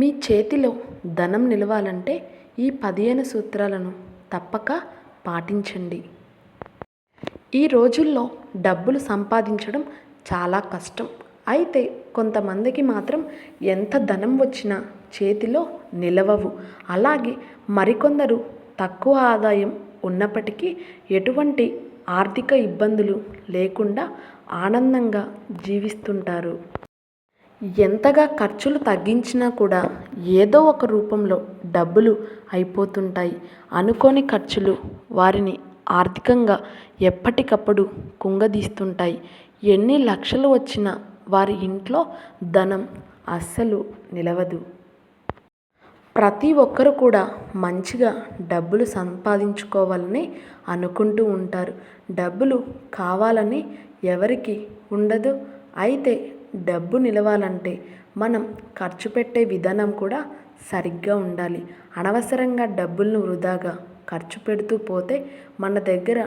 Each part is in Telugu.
మీ చేతిలో ధనం నిలవాలంటే ఈ పదిహేను సూత్రాలను తప్పక పాటించండి. ఈ రోజుల్లో డబ్బులు సంపాదించడం చాలా కష్టం. అయితే కొంతమందికి మాత్రం ఎంత ధనం వచ్చినా చేతిలో నిలవవు. అలాగే మరికొందరు తక్కువ ఆదాయం ఉన్నప్పటికీ ఎటువంటి ఆర్థిక ఇబ్బందులు లేకుండా ఆనందంగా జీవిస్తుంటారు. ఎంతగా ఖర్చులు తగ్గించినా కూడా ఏదో ఒక రూపంలో డబ్బులు అయిపోతుంటాయి. అనుకోని ఖర్చులు వారిని ఆర్థికంగా ఎప్పటికప్పుడు కుంగదీస్తుంటాయి. ఎన్ని లక్షలు వచ్చినా వారి ఇంట్లో ధనం అస్సలు నిలవదు. ప్రతి ఒక్కరు కూడా మంచిగా డబ్బులు సంపాదించుకోవాలని అనుకుంటూ ఉంటారు. డబ్బులు కావాలని ఎవరికి ఉండదు. అయితే డబ్బు నిలవాలంటే మనం ఖర్చు పెట్టే విధానం కూడా సరిగ్గా ఉండాలి. అనవసరంగా డబ్బులను వృధాగా ఖర్చు పెడుతూ పోతే మన దగ్గర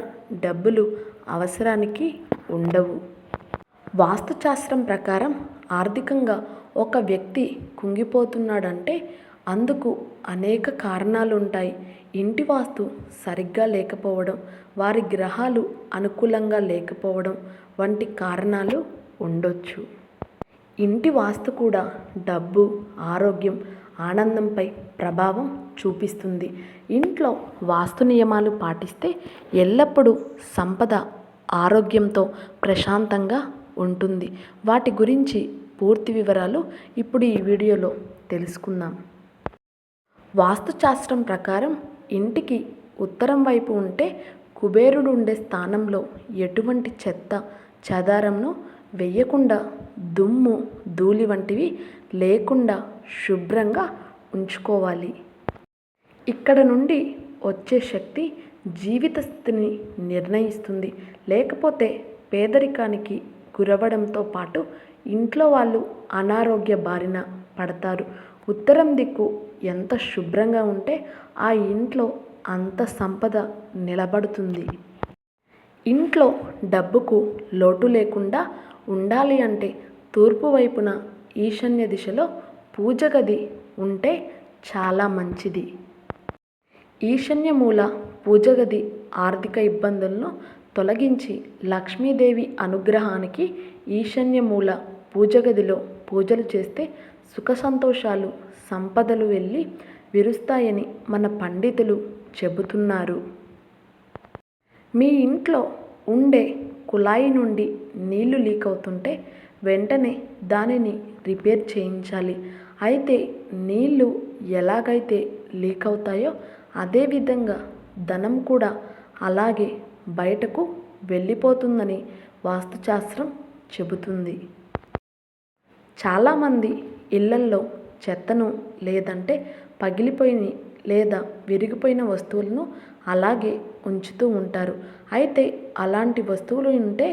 డబ్బులు అవసరానికి ఉండవు. వాస్తుశాస్త్రం ప్రకారం ఆర్థికంగా ఒక వ్యక్తి కుంగిపోతున్నాడంటే అందుకు అనేక కారణాలు ఉంటాయి ఇంటి వాస్తు సరిగ్గా లేకపోవడం వారి గ్రహాలు అనుకూలంగా లేకపోవడం వంటి కారణాలు ఉండొచ్చు. ఇంటి వాస్తు కూడా డబ్బు ఆరోగ్యం ఆనందంపై ప్రభావం చూపిస్తుంది. ఇంట్లో వాస్తు నియమాలు పాటిస్తే ఎల్లప్పుడూ సంపద ఆరోగ్యంతో ప్రశాంతంగా ఉంటుంది. వాటి గురించి పూర్తి వివరాలు ఇప్పుడు ఈ వీడియోలో తెలుసుకుందాం. వాస్తుశాస్త్రం ప్రకారం ఇంటికి ఉత్తరం వైపు ఉంటే కుబేరుడు ఉండే స్థానంలో ఎటువంటి చెత్త చదారంను వెయ్యకుండా దుమ్ము ధూళి వంటివి లేకుండా శుభ్రంగా ఉంచుకోవాలి. ఇక్కడ నుండి వచ్చే శక్తి జీవిత స్థితిని నిర్ణయిస్తుంది. లేకపోతే పేదరికానికి గురవడంతో పాటు ఇంట్లో వాళ్ళు అనారోగ్య బారిన పడతారు. ఉత్తరం దిక్కు ఎంత శుభ్రంగా ఉంటే ఆ ఇంట్లో అంత సంపద నిలబడుతుంది. ఇంట్లో డబ్బుకు లోటు లేకుండా ఉండాలి అంటే తూర్పు వైపున ఈశాన్య దిశలో పూజ గది ఉంటే చాలా మంచిది. ఈశాన్య మూల పూజ గది ఆర్థిక ఇబ్బందులను తొలగించి లక్ష్మీదేవి అనుగ్రహానికి ఈశాన్య మూల పూజ గదిలో పూజలు చేస్తే సుఖ సంతోషాలు సంపదలు వెళ్ళి విరుస్తాయని మన పండితులు చెబుతున్నారు. మీ ఇంట్లో ఉండే కుళాయి నుండి నీళ్ళు లీక్ అవుతుంటే వెంటనే దానిని రిపేర్ చేయించాలి. అయితే నీళ్ళు ఎలాగైతే లీక్ అవుతాయో అదేవిధంగా ధనం కూడా అలాగే బయటకు వెళ్ళిపోతుందని వాస్తుశాస్త్రం చెబుతుంది. చాలామంది ఇళ్ళల్లో చెత్తను లేదంటే పగిలిపోయిన లేదా విరిగిపోయిన వస్తువులను అలాగే ఉంచుతూ ఉంటారు. అయితే అలాంటి వస్తువులు ఉంటే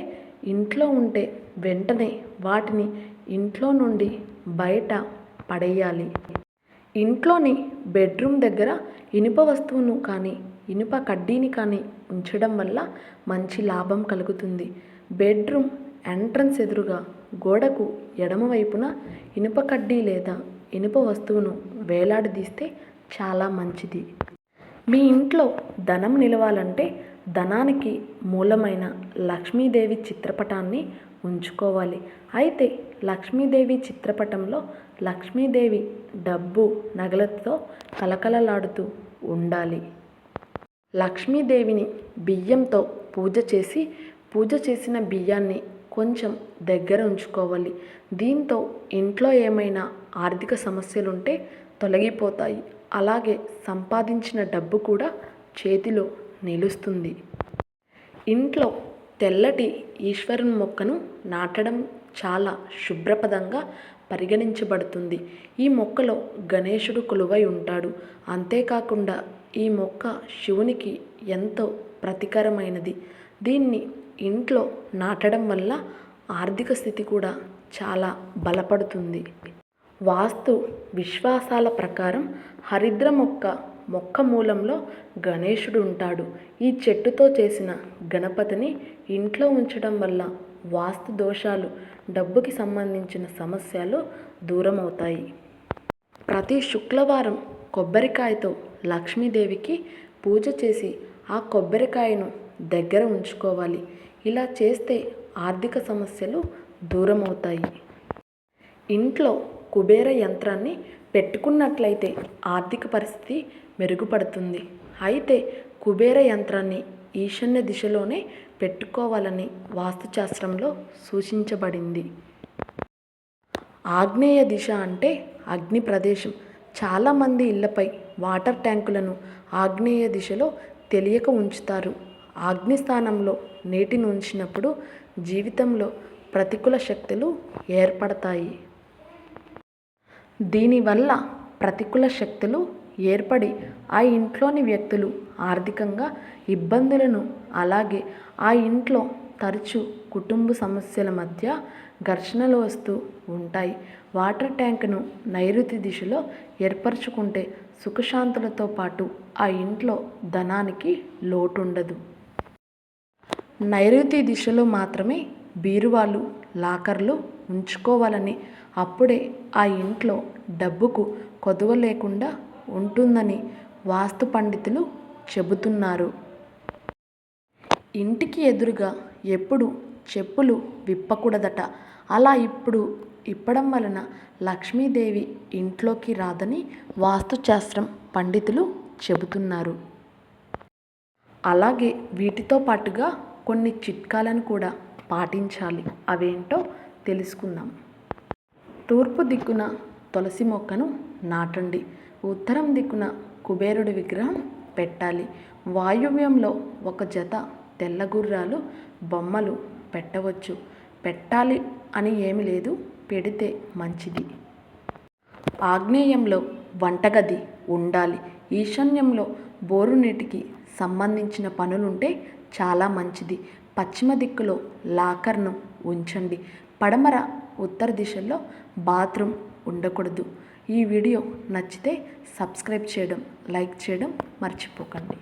ఇంట్లో ఉంటే వెంటనే వాటిని ఇంట్లో నుండి బయట పడేయాలి. ఇంట్లోని బెడ్రూమ్ దగ్గర ఇనుప వస్తువును కానీ ఇనుప కడ్డీని కానీ ఉంచడం వల్ల మంచి లాభం కలుగుతుంది. బెడ్రూమ్ ఎంట్రన్స్ ఎదురుగా గోడకు ఎడమవైపున ఇనుప కడ్డీ లేదా ఇనుప వస్తువును వేలాడదీస్తే చాలా మంచిది. మీ ఇంట్లో ధనం నిలవాలంటే ధనానికి మూలమైన లక్ష్మీదేవి చిత్రపటాన్ని ఉంచుకోవాలి. అయితే లక్ష్మీదేవి చిత్రపటంలో లక్ష్మీదేవి డబ్బు నగలతో కలకలలాడుతూ ఉండాలి. లక్ష్మీదేవిని బియ్యంతో పూజ చేసి పూజ చేసిన బియ్యాన్ని కొంచెం దగ్గర ఉంచుకోవాలి. దీంతో ఇంట్లో ఏమైనా ఆర్థిక సమస్యలుంటే తొలగిపోతాయి. అలాగే సంపాదించిన డబ్బు కూడా చేతిలో నిలుస్తుంది. ఇంట్లో తెల్లటి ఈశ్వరుని మొక్కను నాటడం చాలా శుభ్రపదంగా పరిగణించబడుతుంది. ఈ మొక్కలో గణేశుడు కొలువై ఉంటాడు. అంతేకాకుండా ఈ మొక్క శివునికి ఎంతో ప్రతికరమైనది. దీన్ని ఇంట్లో నాటడం వల్ల ఆర్థిక స్థితి కూడా చాలా బలపడుతుంది. వాస్తు విశ్వాసాల ప్రకారం హరిద్ర మొక్క మొక్క మూలంలో గణేశుడు ఉంటాడు. ఈ చెట్టుతో చేసిన గణపతిని ఇంట్లో ఉంచడం వల్ల వాస్తు దోషాలు డబ్బుకి సంబంధించిన సమస్యలు దూరం అవుతాయి ప్రతి శుక్రవారం కొబ్బరికాయతో లక్ష్మీదేవికి పూజ చేసి ఆ కొబ్బరికాయను దగ్గర ఉంచుకోవాలి. ఇలా చేస్తే ఆర్థిక సమస్యలు దూరం అవుతాయి ఇంట్లో కుబేర యంత్రాన్ని పెట్టుకున్నట్లయితే ఆర్థిక పరిస్థితి మెరుగుపడుతుంది. అయితే కుబేర యంత్రాన్ని ఈశాన్య దిశలోనే పెట్టుకోవాలని వాస్తుశాస్త్రంలో సూచించబడింది. ఆగ్నేయ దిశ అంటే అగ్ని ప్రదేశం. చాలామంది ఇళ్ళపై వాటర్ ట్యాంకులను ఆగ్నేయ దిశలో తెలియక ఉంచుతారు. అగ్ని స్థానంలో నీటిని ఉంచినప్పుడు జీవితంలో ప్రతికూల శక్తులు ఏర్పడతాయి. దీనివల్ల ప్రతికూల శక్తులు ఏర్పడి ఆ ఇంట్లోని వ్యక్తులు ఆర్థికంగా ఇబ్బందులను అలాగే ఆ ఇంట్లో తరచూ కుటుంబ సమస్యల మధ్య ఘర్షణలు వస్తూ ఉంటాయి. వాటర్ ట్యాంక్ను నైరుతి దిశలో ఏర్పరచుకుంటే సుఖశాంతులతో పాటు ఆ ఇంట్లో ధనానికి లోటు ఉండదు నైరుతి దిశలో మాత్రమే బీరువాలు లాకర్లు ఉంచుకోవాలని అప్పుడే ఆ ఇంట్లో డబ్బుకు కొదువ లేకుండా ఉంటుందని వాస్తు పండితులు చెబుతున్నారు. ఇంటికి ఎదురుగా ఎప్పుడు చెప్పులు విప్పకూడదట. అలా ఇప్పుడు ఇప్పడం వలన లక్ష్మీదేవి ఇంట్లోకి రాదని వాస్తుశాస్త్రం పండితులు చెబుతున్నారు. అలాగే వీటితో పాటుగా కొన్ని చిట్కాలను కూడా పాటించాలి. అవేంటో తెలుసుకుందాం. తూర్పు దిక్కున తులసి మొక్కను నాటండి. ఉత్తరం దిక్కున కుబేరుడి విగ్రహం పెట్టాలి. వాయువ్యంలో ఒక జత తెల్ల గుర్రాలు బొమ్మలు పెట్టవచ్చు. పెట్టాలి అని ఏమి లేదు. పెడితే మంచిది. ఆగ్నేయంలో వంటగది ఉండాలి. ఈశాన్యంలో బోరు నీటికి సంబంధించిన పనులుంటే చాలా మంచిది. పశ్చిమ దిక్కులో లాకర్ను ఉంచండి. పడమర ఉత్తర దిశలో బాత్రూమ్ ఉండకూడదు. ఈ వీడియో నచ్చితే సబ్స్క్రైబ్ చేయడం లైక్ చేయడం మర్చిపోకండి.